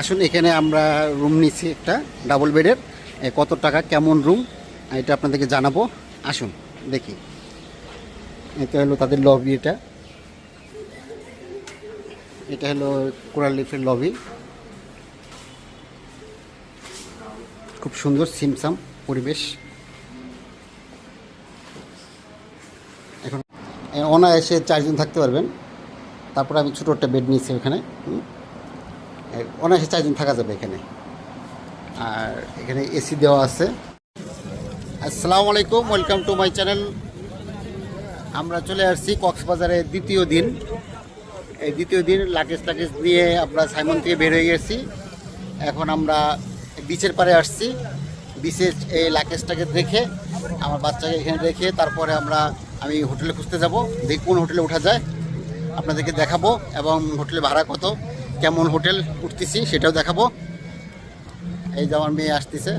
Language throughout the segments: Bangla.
আসুন, এখানে আমরা রুম নিচ্ছি একটা ডাবল বেডের কত টাকা, কেমন রুম এটা আপনাদেরকে জানাব। আসুন, দেখি। এটা হলো তাদের লবি এটা। এটা হলো কোরাল লিফের লবি খুব সুন্দর, সিমসাম পরিবেশ। এখন অনায়াসে চারজন থাকতে পারবেন। তারপরে আমি ছোটো একটা বেড নিয়েছি ওখানে। অনায়াসে চারজন থাকা যাবে এখানে। আর এখানে এসি দেওয়া আছে। আসসালামু আলাইকুম, ওয়েলকাম টু মাই চ্যানেল। আমরা চলে আসছি কক্সবাজারের দ্বিতীয় দিন। এই দ্বিতীয় দিন লাগেজ টাগেজ নিয়ে আমরা সাইমন থেকে বের হয়ে গেছি। এখন আমরা বিচের পাড়ে আসছি। বিচের এই লাগেজ টাগেজ রেখে আমার বাচ্চাকে এখানে রেখে তারপরে আমরা আমি হোটেলে খুঁজতে যাব। দেখি কোন হোটেলে ওঠা যায়। আপনাদেরকে দেখাবো এবং হোটেলে ভাড়া কত। কেমন হোটেল উঠতেছি সেটাও দেখাবো। এই যে আমার মেয়ে আসতেছে।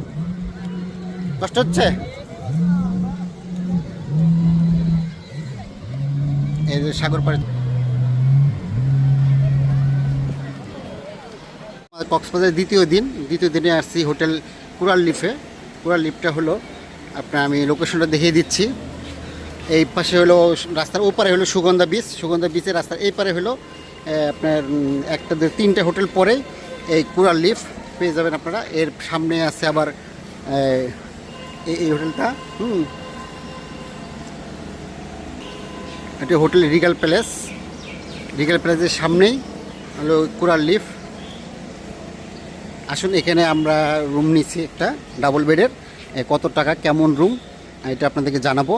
কষ্ট হচ্ছে? এই যে সাগর পাড়ে কক্সবাজার দ্বিতীয় দিন। দ্বিতীয় দিনে আসছি হোটেল কুরাল লিফে। কুরাল লিফটা হলো, আপনার আমি লোকেশনটা দেখিয়ে দিচ্ছি। এই পাশে হলো রাস্তার ওপারে হলো সুগন্ধা বিচ সুগন্ধা বিচের রাস্তার এই পারে হলো আপনার একটা তিনটে হোটেল পরে এই কুরাল লিফ পেয়ে যাবেন আপনারা। এর সামনে আছে আবার এই এই হোটেলটা, হুম। এটি হোটেল রিগাল প্যালেস। রিগাল প্যালেসের সামনেই হলো কুরাল লিফ। আসুন, এখানে আমরা রুম নিচ্ছি একটা, ডাবল বেডের। কত টাকা, কেমন রুম, এটা আপনাদেরকে জানাব।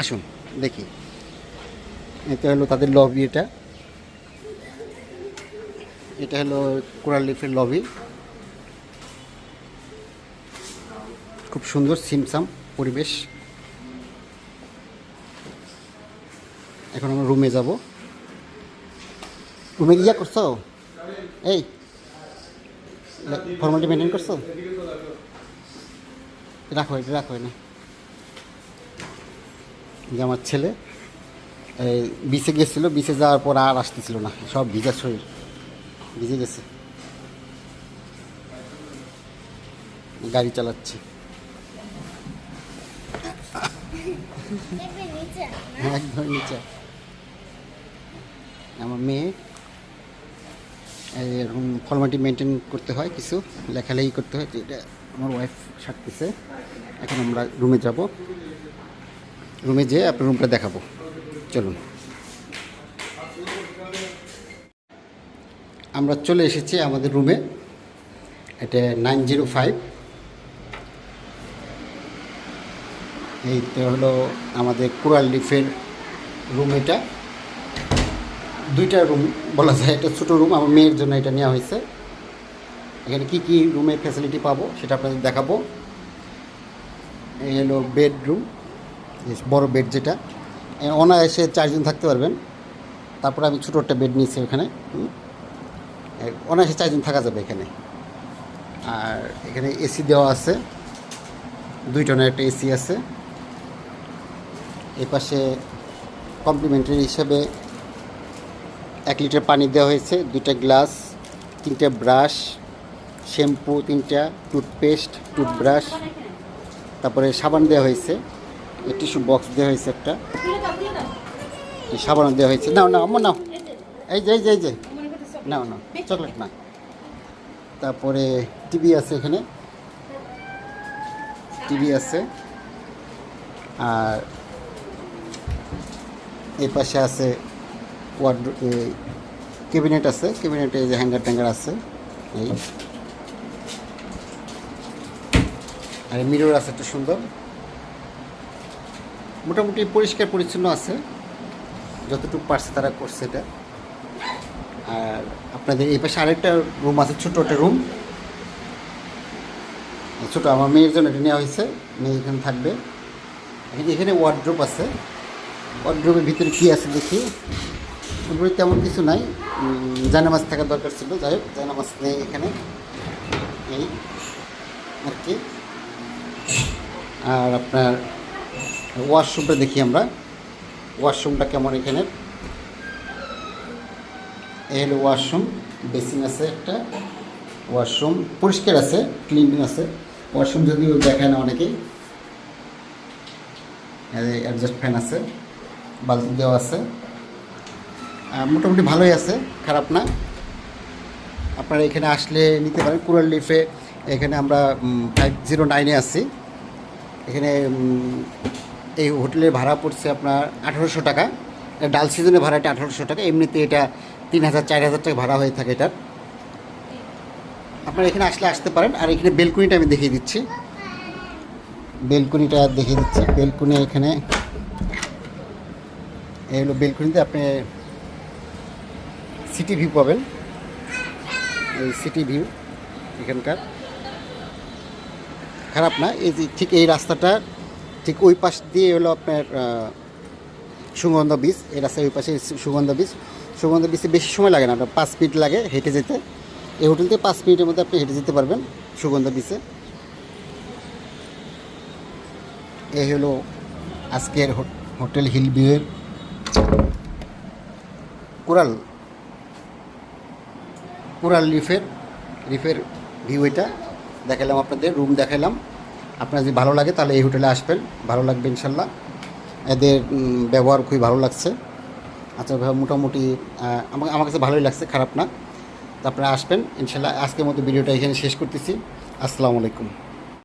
আসুন, দেখি। এটা হলো তাদের লবি এটা। এটা হলো কোরাল লিফের লবি। খুব সুন্দর, সিমসাম পরিবেশ। এখন আমরা রুমে যাব। রুমে গিয়া করছ? এই ফর্মালিটি মেনটেন করছ? রাখো এটা, রাখো না যে আমার ছেলে, এই বিচে গেছিল, বিচে যাওয়ার পর আর আসতেছিল না, সব ভিজা শরীর। ভিজে গেছে। গাড়ি চালাচ্ছে। হ্যাঁ, একদম নিচে। আমার মেয়ে এরকম ফর্মালিটি মেনটেন করতে হয় কিছু লেখালেখি করতে হয় এটা আমার ওয়াইফ সারতেছে। এখন আমরা রুমে যাব। রুমে যেয়ে আপনার রুমটা দেখাবো। চলুন। আমরা চলে এসেছি আমাদের রুমে। এটা নাইন জিরো ফাইভ। এই তো হলো আমাদের কোরাল লিফের রুম এটা। দুইটা রুম বলা যায় এটা ছোটো রুম, আমার মেয়ের জন্য এটা নেওয়া হয়েছে। এখানে কি কি রুমের ফ্যাসিলিটি পাবো সেটা আপনাদের দেখাবো। এই হলো বেডরুম বড় বেড যেটা। অনায়াসে চারজন থাকতে পারবেন। তারপরে আমি ছোটো একটা বেড নিয়েছি ওখানে। অনায়াসে চারজন থাকা যাবে এখানে। আর এখানে এসি দেওয়া আছে। দুই টনের একটা এসি আছে। এ পাশে কমপ্লিমেন্টারি হিসাবে এক লিটার পানি দেওয়া হয়েছে, দুইটা গ্লাস, তিনটা ব্রাশ, শ্যাম্পু, তিনটা টুথপেস্ট, টুথব্রাশ, তারপরে সাবান দেওয়া হয়েছে টিস্যু বক্স দেওয়া হয়েছে একটা। সাবান দেওয়া হয়েছে। নাও নাও আমার নাও। এই যে এই যে এই যে। নাও নাও চকলেট না। তারপরে টিভি আছে এখানে। টিভি আছে। আর এই পাশে আছে ওয়ার্ড ক্যাবিনেট আছে। ক্যাবিনেটে যে হ্যাঙ্গার ট্যাঙ্গার আছে। এই। আর মিরর আছে একটা সুন্দর। মোটামুটি পরিষ্কার পরিচ্ছন্ন আছে। যতটুকু পারছে তারা করছে এটা। আর আপনাদের এই পাশে আরেকটা রুম আছে ছোটো একটা রুম ছোটো আমার মেয়ের জন্য এটা নেওয়া হয়েছে মেয়ে এখানে থাকবে। এখানে ওয়ার্ড্রোপ আছে। ওয়ার্ড্রোপের ভিতরে কী আছে দেখি। ওগুলো তেমন কিছু নাই। উম, জায়নামাজ থাকার দরকার ছিল। যাই হোক জায়নামাজ নেই এখানে। এই আর কি। আর আপনার ওয়াশরুমটা দেখি আমরা। ওয়াশরুমটা কেমন এখানে? হলো ওয়াশরুম, বেসিন আছে একটা, ওয়াশরুম, পরিষ্কার আছে, ক্লিন আছে। ওয়াশরুম যদিও দেখায় না অনেকেই। অ্যাডজাস্ট ফ্যান আছে, বালতি দেওয়া আছে। মোটামুটি ভালোই আছে, খারাপ না। আপনারা এখানে আসলে নিতে পারেন, কুরাল লিফে। এখানে আমরা ফাইভ জিরো নাইনে আছি। এখানে এই হোটেলের ভাড়া পড়ছে আপনার আঠারোশো টাকা। ডাল সিজনে ভাড়াটা আঠারোশো টাকা। এমনিতে এটা তিন হাজার চার হাজার টাকা ভাড়া হয়ে থাকে এটার। আপনারা এখানে আসলে আসতে পারেন। আর এখানে বেলকুনিটা আমি দেখিয়ে দিচ্ছি। বেলকুনিটা দেখিয়ে দিচ্ছি। বেলকুনি এখানে, এই হলো বেলকুনিতে আপনি সিটি ভিউ পাবেন। এই সিটি ভিউ এখানকার। খারাপ না, এই যে ঠিক এই রাস্তাটা, ঠিক ওই পাশ দিয়ে হলো আপনার সুগন্ধ বীজ এই রাস্তার ওই পাশে সুগন্ধ বীজ সুগন্ধ বীজে বেশি সময় লাগে না, আপনার পাঁচ মিনিট লাগে হেঁটে যেতে। এই হোটেল থেকে পাঁচ মিনিটের মধ্যে আপনি হেঁটে যেতে পারবেন সুগন্ধ বীজে এই হলো আজকের হোটেল হিল ভিউয়ের কোরাল। কোরাল রিফের রিফের ভিউ এটা। দেখালাম আপনাদের রুম দেখালাম। আপনার যদি ভালো লাগে তাহলে এই হোটেলে আসবেন, ভালো লাগবে ইনশাল্লাহ। এদের ব্যবহার খুবই ভালো লাগছে। আচ্ছা ভাই, মোটামুটি আমাকে, আমার কাছে ভালোই লাগছে, খারাপ না। আপনারা আসবেন, ইনশাল্লাহ আজকের মতো ভিডিওটা এখানে শেষ করতেছি। আসসালামু আলাইকুম।